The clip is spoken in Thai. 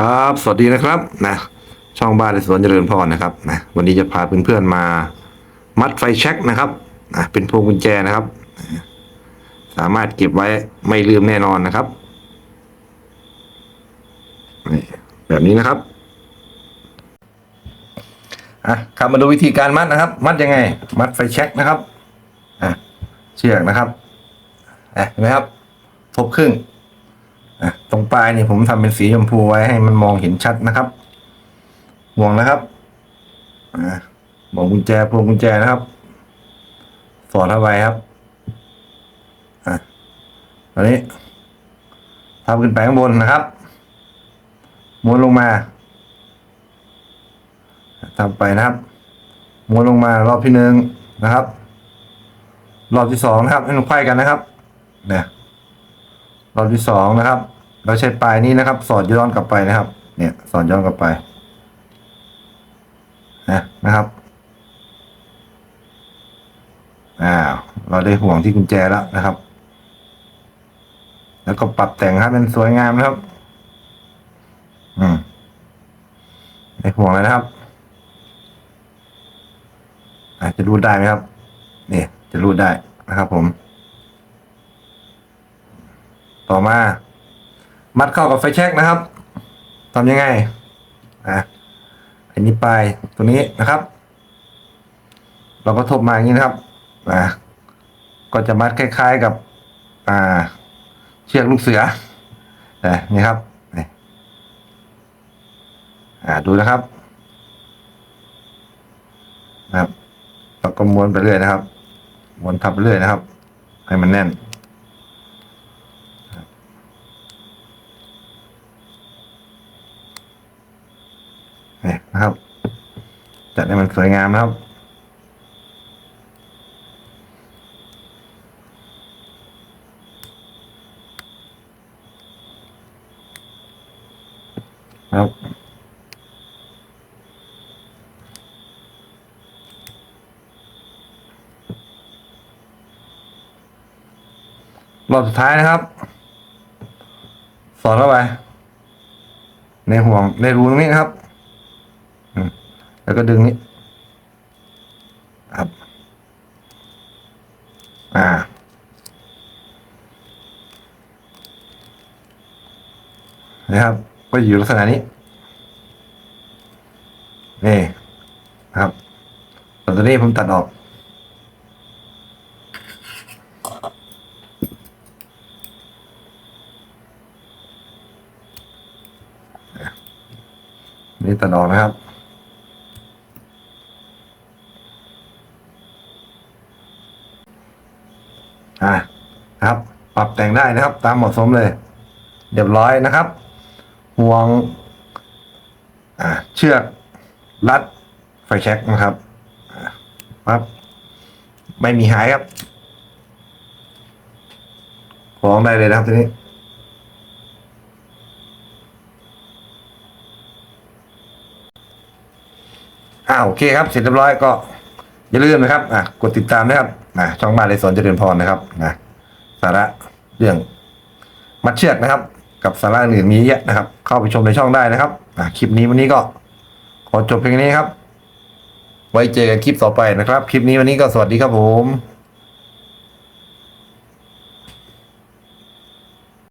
ครับ สวัสดีนะครับนะช่องบ้านในสวนเจริญพรนะครับนะวันนี้จะพาเพื่อนๆมา มัดไฟแช็กนะครับนะเป็นพวงกุญแจนะครับ สามารถเก็บไว้ไม่ลืมแน่นอนนะครับแบบนี้นะครับอะครับมาดูวิธีการมัดนะครับ มัดยังไง มัดไฟแช็กนะครับอะเชือกนะครับอะเห็นไหมครับทบครึ่ง ตรงปลายนี่ผมทำเป็นสีชมพูไว้ให้มันมองเห็นชัดนะครับห่วงนะครับอ่าห่วงกุญแจพวงกุญแจนะครับ สอดเข้าไปครับอะตอนนี้ทำขึ้นไปข้างบนนะครับม้วนลงมาทำไปนะครับม้วนลงมารอบที่หนึ่งนะครับ รอบที่สองนะครับให้มันไขว้กันนะครับเนี่ยรอบที่สองนะครับ เราใช้ปลายนี้นะครับ สอดย้อนกลับไปนะครับ เนี่ย สอดย้อนกลับไปนะนะครับอ้าเราได้ห่วงที่กุญแจแล้วนะครับ แล้วก็ปรับแต่งให้เป็นสวยงามนะครับ อืมได้ห่วงเลยนะครับ อาจจะรูดได้ไหมครับนี่จะรูดได้นะครับผม ต่อมา มัดเข้ากับไฟแช็กนะครับทำยังไงอะอันนี้ปลายตัวนี้นะครับ เราก็ทบมาอย่างนี้นะครับอะก็จะมัดคล้าย ๆกับ อ่า เชือกลูกเสือแต่นี่ครับนี่อ่าดูนะครับนะครับเราก็ม้วนไปเรื่อยนะครับม้วนทับไปเรื่อยนะครับ ให้มันแน่นนะครับ จัดให้มันสวยงามนะครับ ครับรอบสุดท้ายนะครับ สอดเข้าไป ในห่วงในรูตรงนี้นะครับ แล้วก็ดึงนี้ครับอ่านะครับก็อยู่ลักษณะนี้นี่นะครับต่ตัวนี้ผมตัดออกนี่ตัดออกนะครับ อ่านะครับ ปรับแต่งได้นะครับ ตามเหมาะสมเลยเรียบร้อยนะครับห่วงอ่าเชือกรัดไฟแช็กนะครับอ่าปั๊บไม่มีหายครับของได้เลยนะครับทีนี้อ่าโอเคครับ เสร็จเรียบร้อยก็อย่าลืมนะครับอะกดติดตามนะครับ นะช่องบ้านในสวนเจริญพรนะครับนะสาระเรื่องมัดเชือกนะครับ กับสาระอื่นมีเยอะนะครับ เข้าไปชมในช่องได้นะครับนะคลิปนี้วันนี้ก็ ขอจบเพียงนี้ครับ ไว้เจอกันคลิปต่อไปนะครับ คลิปนี้วันนี้ก็สวัสดีครับผม